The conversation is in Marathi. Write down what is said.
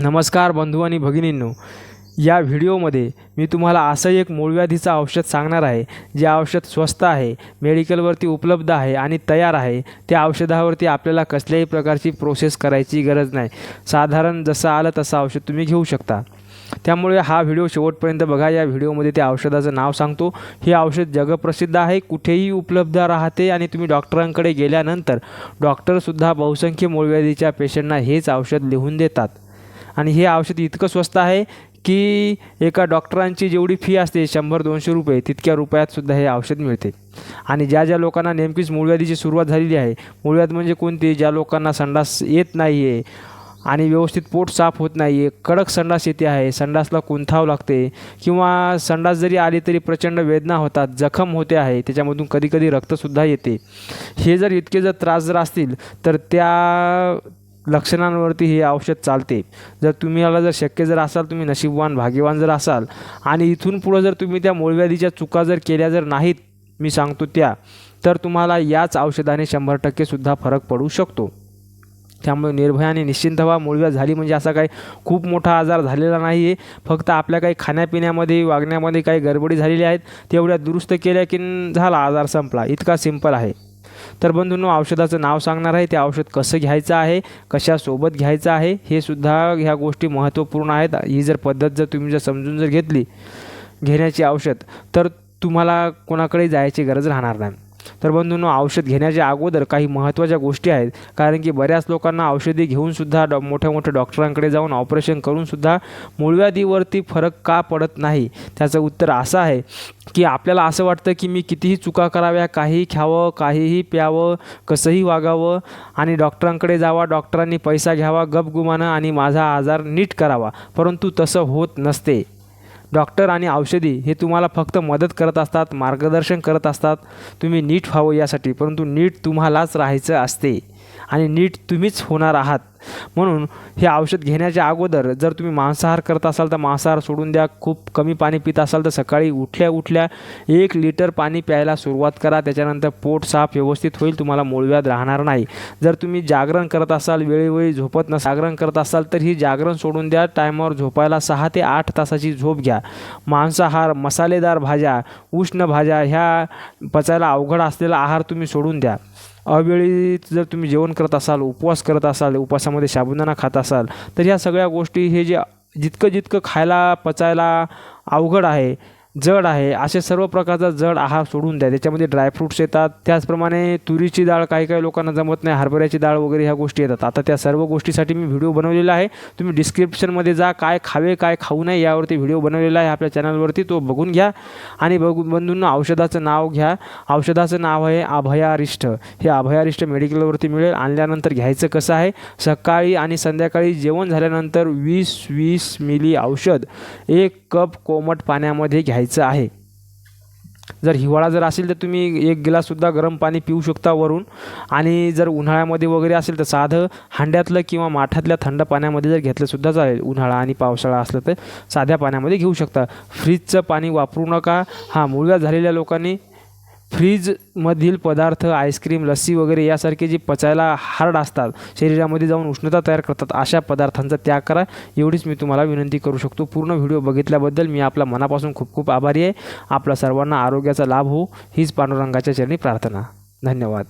नमस्कार बंधू आणि भगिनींनो. या व्हिडिओमध्ये मी तुम्हाला असं एक मूळव्याधीचं औषध सांगणार आहे जे औषध स्वस्त आहे मेडिकलवरती उपलब्ध आहे आणि तयार आहे. त्या औषधावरती आपल्याला कसल्याही प्रकारची प्रोसेस करायची गरज नाही. साधारण जसं आलं तसं औषध तुम्ही घेऊ शकता. त्यामुळे हा व्हिडिओ शेवटपर्यंत बघा. या व्हिडिओमध्ये त्या औषधाचं नाव सांगतो. हे औषध जगप्रसिद्ध आहे कुठेही उपलब्ध राहते आणि तुम्ही डॉक्टरांकडे गेल्यानंतर डॉक्टरसुद्धा बहुसंख्य मूळव्याधीच्या पेशंटना हेच औषध लिहून देतात. आणि हे औषध इतकं स्वस्त आहे की एका डॉक्टरांची जेवढी फी असते शंभर दोनशे रुपये तितक्या रुपयातसुद्धा हे औषध मिळते. आणि ज्या ज्या लोकांना नेमकीच मूळव्याधीची सुरुवात झालेली आहे मूळव्याध म्हणजे कोणती? ज्या लोकांना संडास येत नाही आहे आणि व्यवस्थित पोट साफ होत नाही आहे कडक संडास येते आहे संडासला कुंथाव लागते किंवा संडास जरी आली तरी प्रचंड वेदना होतात जखम होते आहे त्याच्यामधून कधीकधी रक्तसुद्धा येते. हे जर इतके जर त्रास जर असतील तर त्या लक्षणांवरती हे औषध चालते. जर तुम्ही याला जर शक्य जर असाल तुम्ही नशीबवान भाग्यवान जर असाल आणि इथून पुढं जर तुम्ही त्या मूळव्याधीच्या चुका जर केल्या जर नाहीत मी सांगतो त्या तर तुम्हाला याच औषधाने शंभर टक्केसुद्धा फरक पडू शकतो. त्यामुळे निर्भयाने निश्चिंत व्हा. मूळव्याध झाली म्हणजे असा काही खूप मोठा आजार झालेला नाही आहे फक्त आपल्या काही खाण्यापिण्यामध्ये वागण्यामध्ये काही गडबडी झालेल्या आहेत. तेवढ्या दुरुस्त केल्या की झाला आजार संपला. इतका सिंपल आहे. तर बंधूंनो औषधाचं नाव सांगणार आहे ते औषध कसं घ्यायचं आहे कशासोबत घ्यायचं आहे हे सुद्धा ह्या गोष्टी महत्त्वपूर्ण आहेत. ही जर पद्धत जर तुम्ही जर समजून जर घेतली घेण्याची औषध तर तुम्हाला कोणाकडे जायची गरज राहणार नाही. तर बंधूंनो औषध घेण्याच्या अगोदर काही महत्त्वाच्या गोष्टी आहेत. कारण की बऱ्याच लोकांना औषधी घेऊनसुद्धा डॉ मोठ्या मोठ्या डॉक्टरांकडे जाऊन ऑपरेशन करूनसुद्धा मूळव्याधीवरती फरक का पडत नाही? त्याचं उत्तर असं आहे की आपल्याला असं वाटतं की मी कितीही चुका कराव्या काहीही खावं काहीही प्यावं कसंही वागावं आणि डॉक्टरांकडे जावा डॉक्टरांनी पैसा घ्यावा गपगुमानं आणि माझा आजार नीट करावा. परंतु तसं होत नसते. डॉक्टर आणि औषधी हे तुम्हाला फक्त मदत करत असतात मार्गदर्शन करत असतात. तुम्ही नीट व्हावं यासाठी परंतु नीट तुम्हालाच राहायचं असते. आणि नीट तुम्हीच होणार आहात. म्हणून हे औषध घेण्याच्या अगोदर जर तुम्ही मांसाहार करत असाल तर मांसाहार सोडून द्या. खूप कमी पाणी पित असाल तर सकाळी उठल्या उठल्या एक लिटर पाणी प्यायला सुरुवात करा. त्याच्यानंतर पोट साफ व्यवस्थित होईल. तुम्हाला मूळव्याध राहणार नाही. जर तुम्ही जागरण करत असाल वेळोवेळी झोपत नस जागरण करत असाल तर ही जागरण सोडून द्या. टायमावर झोपायला सहा ते आठ तासाची झोप घ्या. मांसाहार मसालेदार भाज्या उष्ण भाज्या ह्या पचायला अवघड असलेला आहार तुम्ही सोडून द्या. अवेळी जर तुम्ही जेवण करत असाल उपवास करत असाल उपवासामध्ये साबुदाणा खात असाल तर ह्या सगळ्या गोष्टी हे जे जितकं जितकं खायला पचायला अवघड आहे जड आहे. असे सर्व प्रकारचा जड आहार सोडून द्या. त्याच्यामध्ये ड्रायफ्रूट्स येतात. त्याचप्रमाणे तुरीची डाळ काही काही लोकांना जमत नाही. हरभऱ्याची डाळ वगैरे ह्या गोष्टी येतात. आता त्या सर्व गोष्टीसाठी मी व्हिडिओ बनवलेला आहे. तुम्ही डिस्क्रिप्शनमध्ये जा. काय खावे काय खाऊ नये यावरती व्हिडिओ बनवलेला आहे आपल्या चॅनलवरती तो बघून घ्या. आणि बघू बंधूंना औषधाचं नाव घ्या. औषधाचं नाव आहे अभयारिष्ठ. हे अभयारिष्ठ मेडिकलवरती मिळेल. आणल्यानंतर घ्यायचं कसं आहे? सकाळी आणि संध्याकाळी जेवण झाल्यानंतर वीस वीस मिली औषध. एक कप कोमट पाण्यामध्ये घ्या घ्यायचं आहे. जर हिवाळा जर असेल तर तुम्ही एक गिलाससुद्धा गरम पाणी पिऊ शकता वरून. आणि जर उन्हाळ्यामध्ये वगैरे असेल तर साधं हांड्यातलं किंवा माठातल्या थंड पाण्यामध्ये जर घेतलंसुद्धा चालेल. उन्हाळा आणि पावसाळा असलं तर साध्या पाण्यामध्ये घेऊ शकता. फ्रीजचं पाणी वापरू नका. हा मुळव्या झालेल्या लोकांनी फ्रीजमधील पदार्थ आईस्क्रीम लस्सी वगैरे यासारखे जे पचायला हार्ड असतात शरीरामध्ये जाऊन उष्णता तयार करतात अशा पदार्थांचा त्याग करा. एवढीच मी तुम्हाला विनंती करू शकतो. पूर्ण व्हिडिओ बघितल्याबद्दल मी आपला मनापासून खूप खूप आभारी आहे. आपला सर्वांना आरोग्याचा लाभ हो. हीच पांडुरंगाच्या चरणी प्रार्थना. धन्यवाद.